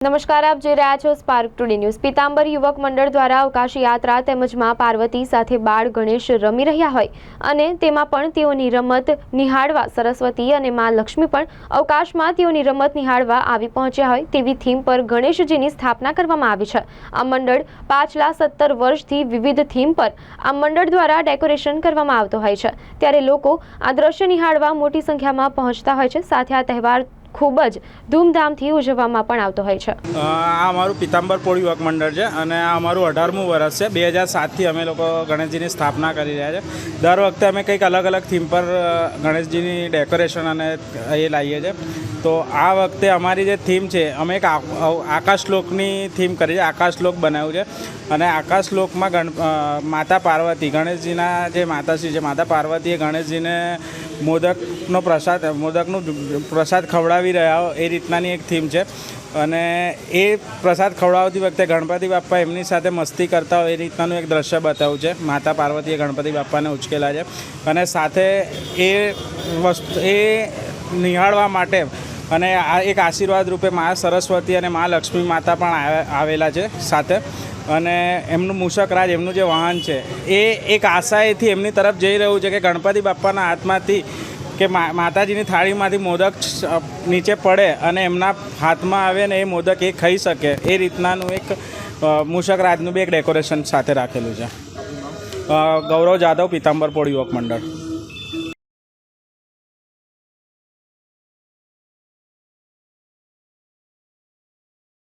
નમસ્કાર, આપ જોઈ રહ્યા છો સ્પાર્ક ટુડે ન્યૂઝ પીતાંબર યુવક મંડળ દ્વારા અવકાશ યાત્રા તેમજ મા પાર્વતી સાથે બાળ ગણેશ રમી રહ્યા હોય અને તેમાં પણ તેઓની રમત નિહાળવા સરસ્વતી અને મા લક્ષ્મી પણ અવકાશમાં તેઓની રમત નિહાળવા આવી પહોંચ્યા હોય તેવી થીમ પર ગણેશજીની સ્થાપના કરવામાં આવી છે. આ મંડળ પાછલા સત્તર વર્ષથી વિવિધ થીમ પર આ મંડળ દ્વારા ડેકોરેશન કરવામાં આવતો હોય છે. ત્યારે લોકો આ દ્રશ્ય નિહાળવા મોટી સંખ્યામાં પહોંચતા હોય છે. સાથે આ તહેવાર ખૂબ જ ધૂમધામથી ઉજવવામાં પણ આવતો હોય છે. આ અમારું પિતાંબર પોળ યુવક મંડળ છે અને આ અમારું અઢારમું વર્ષ છે. બે હજાર સાતથી અમે લોકો ગણેશજીની સ્થાપના કરી રહ્યા છે. દર વખતે અમે કંઈક અલગ અલગ થીમ પર ગણેશજીની ડેકોરેશન અને એ લાવીએ છીએ તો આ વખતે અમારી જે થીમ છે, અમે એક આકાશલોકની થીમ કરી છે. આકાશલોક બનાવ્યું છે. અને આકાશલોકમાં ગણ માતા પાર્વતી, ગણેશજીના જે માતાશ્રી છે, માતા પાર્વતીએ ગણેશજીને મોદકનો પ્રસાદ, મોદકનું પ્રસાદ ખવડાવી રહ્યા હો એ રીતનાની એક થીમ છે. અને એ પ્રસાદ ખવડાવતી વખતે ગણપતિ બાપ્પા એમની સાથે મસ્તી કરતા હોય એ રીતનાનું એક દ્રશ્ય બતાવ્યું છે. માતા પાર્વતીએ ગણપતિ બાપ્પાને ઉચકેલા છે. અને સાથે એ વસ્તુ, એ નિહાળવા માટે અને આ એક આશીર્વાદ રૂપે મા સરસ્વતી અને મા લક્ષ્મી માતા પણ આવે- આવેલા છે સાથે. અને એમનું મૂષકરાજ એમનું જે વાહન છે, એ એક આશાએથી એમની તરફ જઈ રહ્યું છે કે ગણપતિ બાપ્પાના હાથમાંથી કે માતાજીની થાળીમાંથી મોદક નીચે પડે અને એમના હાથમાં આવે ને એ મોદક એ ખાઈ શકે. એ રીતનાનું એક મૂષક રાજનું બી એક ડેકોરેશન સાથે રાખેલું છે. ગૌરવ જાદવ, પીતાંબર પોળ યુવક મંડળ.